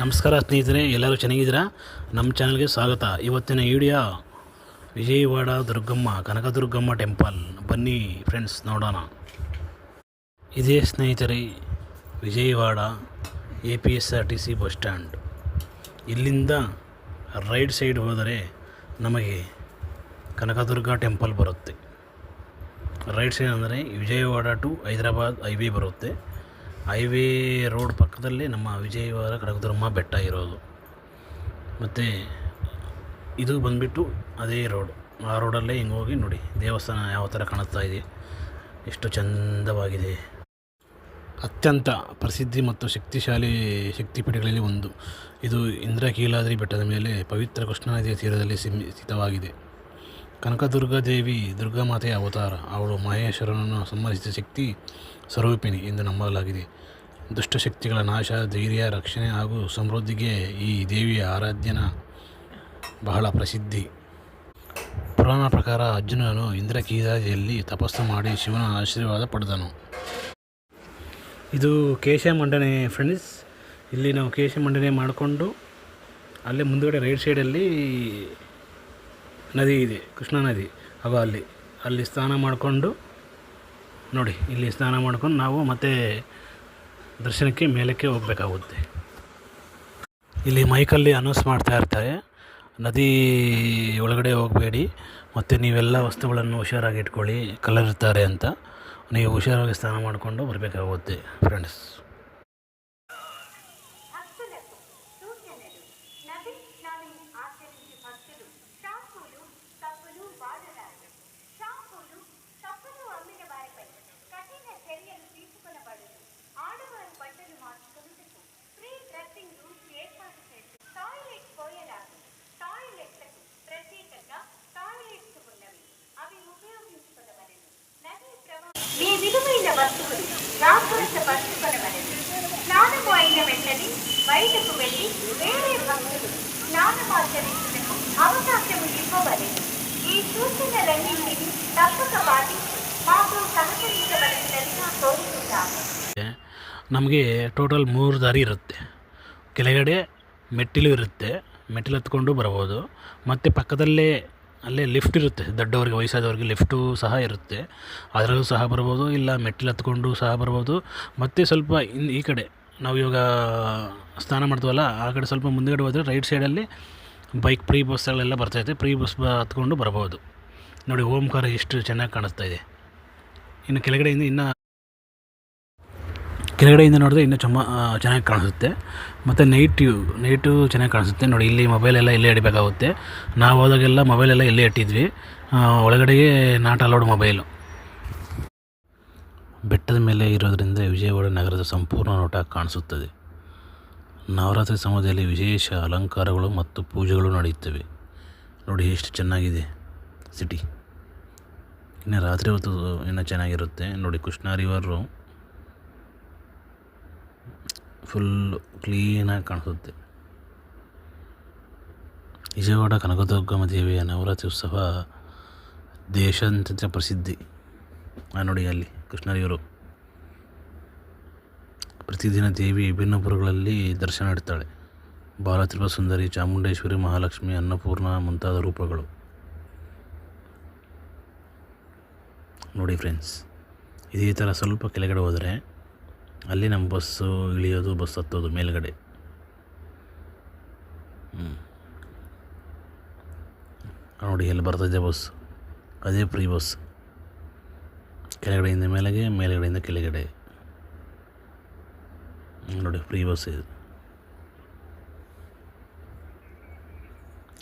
ನಮಸ್ಕಾರ ಸ್ನೇಹಿತರೆ, ಎಲ್ಲರೂ ಚೆನ್ನಾಗಿದ್ದೀರಾ? ನಮ್ಮ ಚಾನಲ್ಗೆ ಸ್ವಾಗತ. ಇವತ್ತಿನ ವಿಡಿಯೋ ವಿಜಯವಾಡ ದುರ್ಗಮ್ಮ, ಕನಕದುರ್ಗಮ್ಮ ಟೆಂಪಲ್. ಬನ್ನಿ ಫ್ರೆಂಡ್ಸ್, ನೋಡೋಣ. ಇದೇ ಸ್ನೇಹಿತರೆ, Vijayawada A P S R T C bus stand. ಇಲ್ಲಿಂದ ರೈಟ್ ಸೈಡ್ ಹೋದರೆ ನಮಗೆ ಕನಕದುರ್ಗ ಟೆಂಪಲ್ ಬರುತ್ತೆ. ರೈಟ್ ಸೈಡ್ ಅಂದರೆ ವಿಜಯವಾಡ ಟು ಹೈದರಾಬಾದ್ ಹೈವೇ ಬರುತ್ತೆ. ಹೈವೇ ರೋಡ್ ಪಕ್ಕದಲ್ಲಿ ನಮ್ಮ ವಿಜಯವಾಡ ಕನಕದುರ್ಗಮ್ಮ ಬೆಟ್ಟ ಇರೋದು. ಮತ್ತು ಇದು ಬಂದುಬಿಟ್ಟು ಅದೇ ರೋಡ್. ಆ ರೋಡಲ್ಲೇ ಹಿಂಗೆ ಹೋಗಿ ನೋಡಿ, ದೇವಸ್ಥಾನ ಯಾವ ಥರ ಕಾಣಿಸ್ತಾ ಇದೆ. ಎಷ್ಟು ಚಂದವಾಗಿದೆ. ಅತ್ಯಂತ ಪ್ರಸಿದ್ಧಿ ಮತ್ತು ಶಕ್ತಿಶಾಲಿ ಶಕ್ತಿಪೀಠಗಳಲ್ಲಿ ಒಂದು. ಇದು ಇಂದ್ರಕೀಲಾದ್ರಿ ಬೆಟ್ಟದ ಮೇಲೆ ಪವಿತ್ರ ಕೃಷ್ಣ ನದಿಯ ತೀರದಲ್ಲಿ ಸಿಮಿ, ಸ್ಥಿತವಾಗಿದೆ. ಕನಕದುರ್ಗ ದೇವಿ ದುರ್ಗಾಮಾತೆಯ ಅವತಾರ. ಅವಳು ಮಹೇಶ್ವರನನ್ನು ಸಂಹರಿಸಿದ ಶಕ್ತಿ ಸ್ವರೂಪಿಣಿ ಎಂದು ನಂಬಲಾಗಿದೆ. ದುಷ್ಟಶಕ್ತಿಗಳ ನಾಶ, ಧೈರ್ಯ, ರಕ್ಷಣೆ ಹಾಗೂ ಸಮೃದ್ಧಿಗೆ ಈ ದೇವಿಯ ಆರಾಧ್ಯನ ಬಹಳ ಪ್ರಸಿದ್ಧಿ. ಪುರಾಣ ಪ್ರಕಾರ ಅರ್ಜುನನು ಇಂದ್ರಕೀದಾದಿಯಲ್ಲಿ ತಪಸ್ಸು ಮಾಡಿ ಶಿವನ ಆಶೀರ್ವಾದ ಪಡೆದನು. ಇದು ಕೇಶ ಮಂಡನೆ ಫ್ರೆಂಡ್ಸ್. ಇಲ್ಲಿ ನಾವು ಕೇಶ ಮಂಡನೆ ಮಾಡಿಕೊಂಡು ಅಲ್ಲೇ ಮುಂದುಗಡೆ ರೈಟ್ ಸೈಡಲ್ಲಿ ನದಿ ಇದೆ, ಕೃಷ್ಣಾ ನದಿ. ಅವ ಅಲ್ಲಿ ಅಲ್ಲಿ ಸ್ನಾನ ಮಾಡಿಕೊಂಡು, ನೋಡಿ, ಇಲ್ಲಿ ಸ್ನಾನ ಮಾಡ್ಕೊಂಡು ನಾವು ಮತ್ತೆ ದರ್ಶನಕ್ಕೆ ಮೇಲಕ್ಕೆ ಹೋಗಬೇಕಾಗುತ್ತೆ. ಇಲ್ಲಿ ಮೈಕಲ್ಲಿ ಅನೌನ್ಸ್ ಮಾಡ್ತಾ ಇರ್ತಾರೆ, ನದಿ ಒಳಗಡೆ ಹೋಗಬೇಡಿ, ಮತ್ತು ನೀವೆಲ್ಲ ವಸ್ತುಗಳನ್ನು ಹುಷಾರಾಗಿ ಇಟ್ಕೊಳ್ಳಿ ಕಲರ್ ಇರ್ತಾರೆ ಅಂತ. ನೀವು ಹುಷಾರಾಗಿ ಸ್ನಾನ ಮಾಡಿಕೊಂಡು ಬರಬೇಕಾಗುತ್ತೆ ಫ್ರೆಂಡ್ಸ್ విలువైన వస్తువులు జాగ్రత్తపరచుకొనవలెను స్నానము అయిన వెంటనే బయటకు వెళ్ళి వేరే భక్తులు స్నానమాచరించుటకు అవకాశము ఇవ్వవలెను ఈ సూచనలన్నింటినీ తప్పక పాటించి మాకు సహకరించవలసినదిగా కోరుకుంటాము ನಮಗೆ ಟೋಟಲ್ ಮೂರು ದಾರಿ ಇರುತ್ತೆ ಕೆಳಗಡೆ ಮೆಟ್ಟಿಲು ಇರುತ್ತೆ ಮೆಟ್ಟಿಲು ಹತ್ಕೊಂಡು ಬರ್ಬೋದು ಮತ್ತು ಪಕ್ಕದಲ್ಲೇ ಅಲ್ಲೇ ಲಿಫ್ಟ್ ಇರುತ್ತೆ. ದೊಡ್ಡವರಿಗೆ, ವಯಸ್ಸಾದವ್ರಿಗೆ ಲಿಫ್ಟು ಸಹ ಇರುತ್ತೆ. ಅದರಲ್ಲೂ ಸಹ ಬರ್ಬೋದು, ಇಲ್ಲ ಮೆಟ್ಟಿಲು ಹತ್ಕೊಂಡು ಸಹ ಬರ್ಬೋದು. ಮತ್ತು ಸ್ವಲ್ಪ ಇನ್ನು ಈ ಕಡೆ, ನಾವು ಇವಾಗ ಸ್ನಾನ ಮಾಡ್ತೀವಲ್ಲ, ಆ ಕಡೆ ಸ್ವಲ್ಪ ಮುಂದುಗಡೆ ಹೋದರೆ ರೈಟ್ ಸೈಡಲ್ಲಿ ಬೈಕ್ ಪ್ರೀ ಬಸ್ಗಳೆಲ್ಲ ಬರ್ತೈತೆ ಪ್ರೀ ಬಸ್ ಹತ್ಕೊಂಡು ಬರ್ಬೋದು. ನೋಡಿ ಓಂಕಾರ ಎಷ್ಟು ಚೆನ್ನಾಗಿ ಕಾಣಿಸ್ತಾ ಇದೆ. ಇನ್ನು ಕೆಳಗಡೆಯಿಂದ ಇನ್ನು ಕೆಳಗಡೆಯಿಂದ ನೋಡಿದ್ರೆ ಇನ್ನೂ ಚಮ ಚೆನ್ನಾಗಿ ಕಾಣಿಸುತ್ತೆ. ಮತ್ತು ನೈಟು ನೈಟು ಚೆನ್ನಾಗಿ ಕಾಣಿಸುತ್ತೆ. ನೋಡಿ, ಇಲ್ಲಿ ಮೊಬೈಲೆಲ್ಲ ಇಲ್ಲೇ ಇಡಬೇಕಾಗುತ್ತೆ ನಾವು ಹೋದಾಗೆಲ್ಲ ಮೊಬೈಲೆಲ್ಲ ಇಲ್ಲೇ ಇಟ್ಟಿದ್ವಿ. ಒಳಗಡೆಗೆ ನಾಟ್ ಅಲೌಡ್ ಮೊಬೈಲು ಬೆಟ್ಟದ ಮೇಲೆ ಇರೋದರಿಂದ ವಿಜಯವಾಡ ನಗರದ ಸಂಪೂರ್ಣ ನೋಟ ಕಾಣಿಸುತ್ತದೆ. ನವರಾತ್ರಿ ಸಮಯದಲ್ಲಿ ವಿಶೇಷ ಅಲಂಕಾರಗಳು ಮತ್ತು ಪೂಜೆಗಳು ನಡೆಯುತ್ತವೆ. ನೋಡಿ, ಎಷ್ಟು ಚೆನ್ನಾಗಿದೆ ಸಿಟಿ ಇನ್ನು ರಾತ್ರಿ ಹೊತ್ತು ಇನ್ನೂ ಚೆನ್ನಾಗಿರುತ್ತೆ. ನೋಡಿ, ಕೃಷ್ಣ ರಿವರು ಫುಲ್ ಕ್ಲೀನಾಗಿ ಕಾಣಿಸುತ್ತೆ. ವಿಜಯವಾಡ ಕನಕದುರ್ಗಮ್ಮ ದೇವಿಯ ನವರಾತ್ರಿ ಉತ್ಸವ ದೇಶಾದ್ಯಂತ ಪ್ರಸಿದ್ಧಿ. ಆ ನೋಡಿ ಅಲ್ಲಿ ಕೃಷ್ಣರಿಯವರು. ಪ್ರತಿದಿನ ದೇವಿ ವಿಭಿನ್ನ ಪುರಗಳಲ್ಲಿ ದರ್ಶನ ನೀಡ್ತಾಳೆ. ಬಾಲತ್ರಿಪ ಸುಂದರಿ, ಚಾಮುಂಡೇಶ್ವರಿ, ಮಹಾಲಕ್ಷ್ಮಿ, ಅನ್ನಪೂರ್ಣ ಮುಂತಾದ ರೂಪಗಳು. ನೋಡಿ ಫ್ರೆಂಡ್ಸ್ ಇದೇ ಥರ ಸ್ವಲ್ಪ ಕೆಳಗಡೆ ಹೋದರೆ ಅಲ್ಲಿ ನಮ್ಮ ಬಸ್ಸು ಇಳಿಯೋದು ಬಸ್ ಹತ್ತೋದು ಮೇಲ್ಗಡೆ. ಹ್ಮ್. ನೋಡಿ ಎಲ್ಲಿ ಬರ್ತದೆ ಬಸ್? ಅದೇ ಫ್ರೀ ಬಸ್. ಕೆಳಗಡೆಯಿಂದ ಮೇಲೆಗೆ ಮೇಲ್ಗಡೆಯಿಂದ ಕೆಳಗಡೆ. ಹ್ಮ್, ನೋಡಿ ಫ್ರೀ ಬಸ್ ಇದು.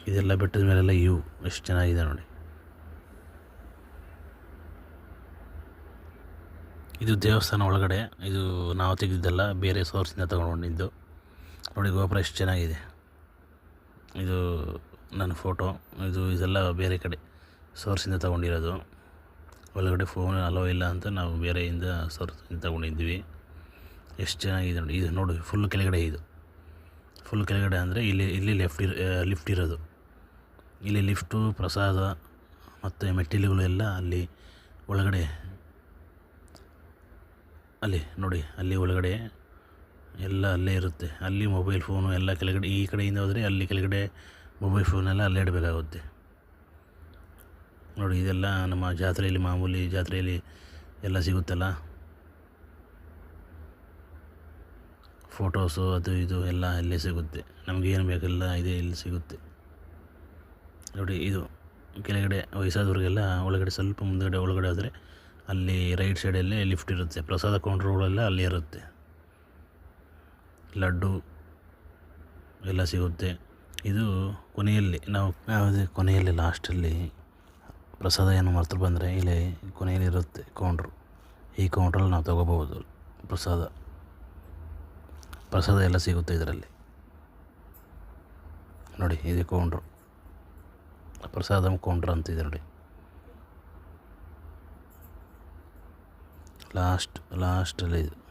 ಇದೆಲ್ಲ ಬೆಟ್ಟದ ಮೇಲೆಲ್ಲ ಯೂ ಎಷ್ಟು ಚೆನ್ನಾಗಿದೆ ನೋಡಿ. ಇದು ದೇವಸ್ಥಾನ ಒಳಗಡೆ, ಇದು ನಾವು ತೆಗೆದಿದ್ದಲ್ಲ ಬೇರೆ ಸೋರ್ಸಿಂದ ತಗೊಂಡಿದ್ದು ನೋಡಿ, ಗೋಪುರ ಎಷ್ಟು ಚೆನ್ನಾಗಿದೆ. ಇದು ನನ್ನ ಫೋಟೋ, ಇದು ಇದೆಲ್ಲ ಬೇರೆ ಕಡೆ ಸೋರ್ಸಿಂದ ತಗೊಂಡಿರೋದು. ಒಳಗಡೆ ಫೋನ್ ಅಲೋ ಇಲ್ಲ ಅಂತ ನಾವು ಬೇರೆಯಿಂದ ಸೋರ್ಸಿಂದ ತಗೊಂಡಿದ್ವಿ ಎಷ್ಟು ಚೆನ್ನಾಗಿದೆ ನೋಡಿ, ಇದು ನೋಡಿ ಫುಲ್ ಕೆಳಗಡೆ ಇದು. ಫುಲ್ ಕೆಳಗಡೆ ಅಂದರೆ ಇಲ್ಲಿ ಇಲ್ಲಿ ಲೆಫ್ಟ್ ಇರ ಲಿಫ್ಟ್ ಇರೋದು. ಇಲ್ಲಿ ಲಿಫ್ಟು ಪ್ರಸಾದ ಮತ್ತು ಮೆಟ್ಟಿಲುಗಳು ಎಲ್ಲ ಅಲ್ಲಿ ಒಳಗಡೆ ಅಲ್ಲಿ ನೋಡಿ, ಅಲ್ಲಿ ಒಳಗಡೆ ಎಲ್ಲ ಅಲ್ಲೇ ಇರುತ್ತೆ. ಅಲ್ಲಿ ಮೊಬೈಲ್ ಫೋನು ಎಲ್ಲ ಕೆಳಗಡೆ, ಈ ಕಡೆಯಿಂದ ಹೋದರೆ ಅಲ್ಲಿ ಕೆಳಗಡೆ ಮೊಬೈಲ್ ಫೋನೆಲ್ಲ ಅಲ್ಲೇ ಇಡಬೇಕಾಗುತ್ತೆ. ನೋಡಿ, ಇದೆಲ್ಲ ನಮ್ಮ ಜಾತ್ರೆಯಲ್ಲಿ ಮಾಮೂಲಿ ಜಾತ್ರೆಯಲ್ಲಿ ಎಲ್ಲ ಸಿಗುತ್ತಲ್ಲ? ಫೋಟೋಸು ಅದು ಇದು ಎಲ್ಲ ಅಲ್ಲೇ ಸಿಗುತ್ತೆ. ನಮಗೇನು ಬೇಕೆಲ್ಲ, ಇದೆ ಇಲ್ಲಿ ಸಿಗುತ್ತೆ. ನೋಡಿ, ಇದು ಕೆಳಗಡೆ ವಯಸ್ಸಾದವ್ರಿಗೆಲ್ಲ ಒಳಗಡೆ ಸ್ವಲ್ಪ ಮುಂದಗಡೆ ಒಳಗಡೆ ಹೋದರೆ ಅಲ್ಲಿ ರೈಟ್ ಸೈಡಲ್ಲಿ ಲಿಫ್ಟ್ ಇರುತ್ತೆ, ಪ್ರಸಾದ ಕೌಂಟ್ರುಗಳೆಲ್ಲ ಅಲ್ಲಿ ಇರುತ್ತೆ. ಲಡ್ಡು ಎಲ್ಲ ಸಿಗುತ್ತೆ. ಇದು ಕೊನೆಯಲ್ಲಿ, ನಾವು ಯಾವುದೇ ಕೊನೆಯಲ್ಲಿ ಲಾಸ್ಟಲ್ಲಿ ಪ್ರಸಾದ ಏನು ಮರ್ತು ಬಂದರೆ ಇಲ್ಲಿ ಕೊನೆಯಲ್ಲಿ ಇರುತ್ತೆ ಕೌಂಟ್ರು ಈ ಕೌಂಟ್ರಲ್ಲಿ ನಾವು ತಗೋಬೋದು ಪ್ರಸಾದ. ಪ್ರಸಾದ ಎಲ್ಲ ಸಿಗುತ್ತೆ ಇದರಲ್ಲಿ. ನೋಡಿ, ಇದು ಕೌಂಟ್ರು ಪ್ರಸಾದ ಕೌಂಟ್ರ್ ಅಂತಿದೆ ನೋಡಿ. ಲಾಸ್ಟ್ ಲಾಸ್ಟಲ್ಲಿ ಇದು